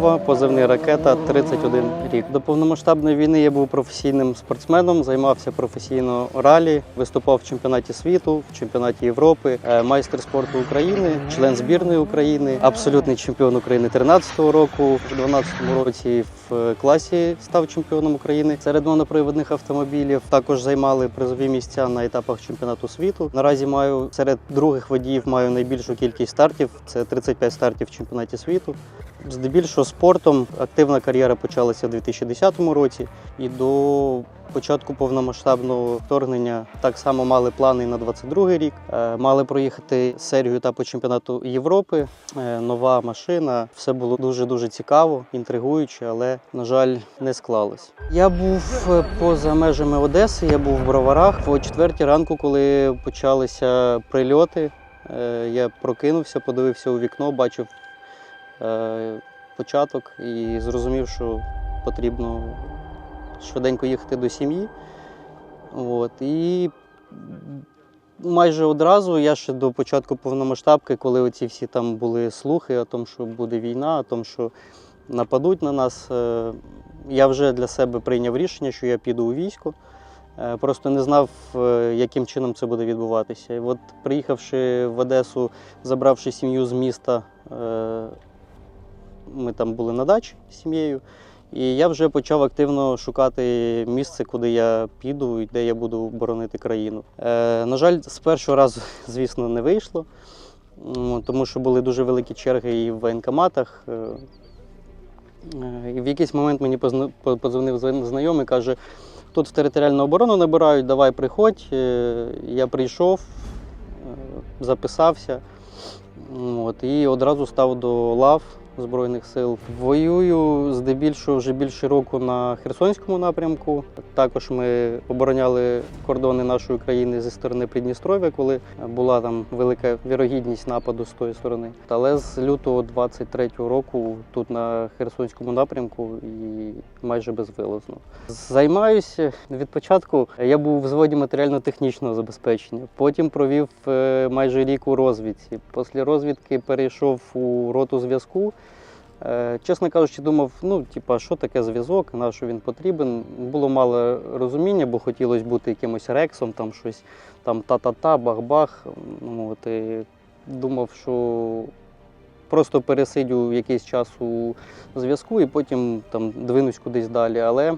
позивний ракета 31 рік. До повномасштабної війни я був професійним спортсменом, займався професійно ралі, виступав в чемпіонаті світу, в чемпіонаті Європи, е, майстер спорту України, член збірної України, абсолютний чемпіон України 13-го року. В 12-му році в класі став чемпіоном України серед моноприводних автомобілів. Також займали призові місця на етапах чемпіонату світу. Наразі маю серед других водіїв маю найбільшу кількість стартів. Це 35 стартів в чемпіонаті світу. Здебільшого спортом активна кар'єра почалася в 2010 році і до початку повномасштабного вторгнення так само мали плани на 22 рік. Е, Мали проїхати серію етапу чемпіонату Європи. Е, Нова машина. Все було дуже дуже цікаво, інтригуюче, але на жаль, не склалось. Я був е, поза межами Одеси. Я був в Броварах о четвертій ранку, коли почалися прильоти. Я прокинувся, подивився у вікно, бачив початок і зрозумів, що потрібно швиденько їхати до сім'ї. От. І майже одразу, я ще до початку повномасштабки, коли оці всі там були слухи о тому, що буде війна, о тому, що нападуть на нас, е, я вже для себе прийняв рішення, що я піду у військо. Е, Просто не знав, е, яким чином це буде відбуватися. І от приїхавши в Одесу, забравши сім'ю з міста, е, ми там були на дачі з сім'єю. І я вже почав активно шукати місце, куди я піду і де я буду боронити країну. Е, на жаль, з першого разу, звісно, не вийшло, тому що були дуже великі черги і в воєнкоматах. Е, е, і в якийсь момент мені подзвонив знайомий, каже, тут в територіальну оборону набирають, давай приходь. Е, Я прийшов, записався. От, і одразу став до лав Збройних сил. Воюю здебільшого вже більше року на Херсонському напрямку. Також ми обороняли кордони нашої країни зі сторони Придністров'я, коли була там велика вірогідність нападу з тої сторони. Але з лютого 23-го року тут на Херсонському напрямку і майже безвилазно. Займаюся від початку. Я був у взводі матеріально-технічного забезпечення. Потім провів е, майже рік у розвідці. Після розвідки перейшов у роту зв'язку. Е, Чесно кажучи, думав, ну, типа, що таке зв'язок, на що він потрібен. Було мало розуміння, бо хотілося бути якимось рексом, там щось там та-та-та, бах-бах. Ну, от, і думав, що просто пересидю якийсь час у зв'язку і потім там двинусь кудись далі. Але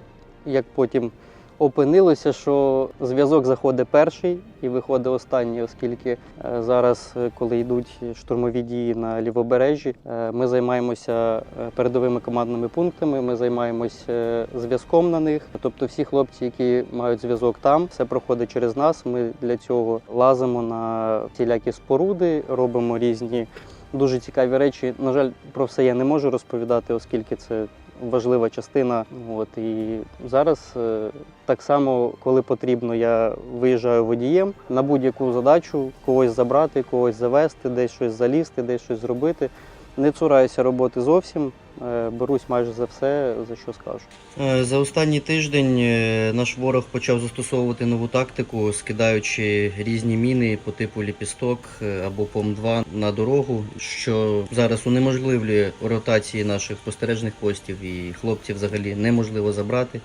як потім опинилося, що зв'язок заходить перший і виходить останній, оскільки е, зараз, е, коли йдуть штурмові дії на лівобережжі, е, ми займаємося передовими командними пунктами, ми займаємося зв'язком на них. Тобто, всі хлопці, які мають зв'язок там, все проходить через нас. Ми для цього лазимо на всілякі споруди, робимо різні дуже цікаві речі. На жаль, про все я не можу розповідати, оскільки це важлива частина. От і зараз е, так само, коли потрібно, я виїжджаю водієм на будь-яку задачу, когось забрати, когось завести, десь щось залізти, десь щось зробити. Не цураюся роботи зовсім. е, Берусь майже за все, за що скажу. Е, За останній тиждень е, наш ворог почав застосовувати нову тактику, скидаючи різні міни по типу ліпісток або ПОМ-2 на дорогу, що зараз унеможливлює ротації наших спостережних постів і хлопців взагалі неможливо забрати.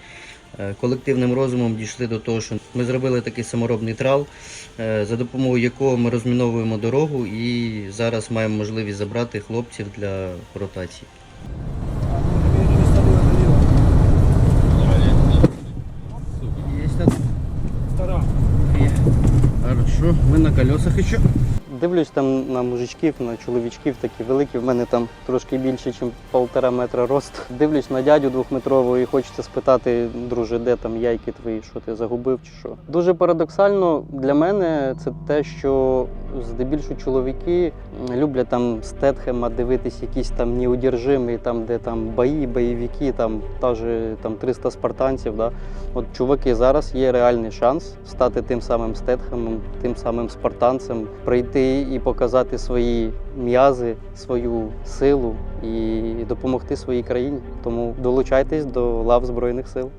Е, Колективним розумом дійшли до того, що ми зробили такий саморобний трал, е, за допомогою якого ми розміновуємо дорогу і зараз маємо можливість забрати хлопців для ротації. Хорошо, мы на колесах еще. Дивлюсь там на мужичків, на чоловічків такі великі. В мене там трошки більше, ніж полтора метра росту. Дивлюсь на дядю двохметрового і хочеться спитати, друже, де там яйки твої, що ти загубив чи що. Дуже парадоксально для мене це те, що здебільшого чоловіки люблять там стетхема дивитись якісь там неудержимі, там де там бої, бойовики, там та же там 300 спартанців. Да? От чуваки, зараз є реальний шанс стати тим самим стетхемом, тим самим спартанцем, прийти і показати свої м'язи, свою силу і допомогти своїй країні. Тому долучайтесь до лав Збройних сил.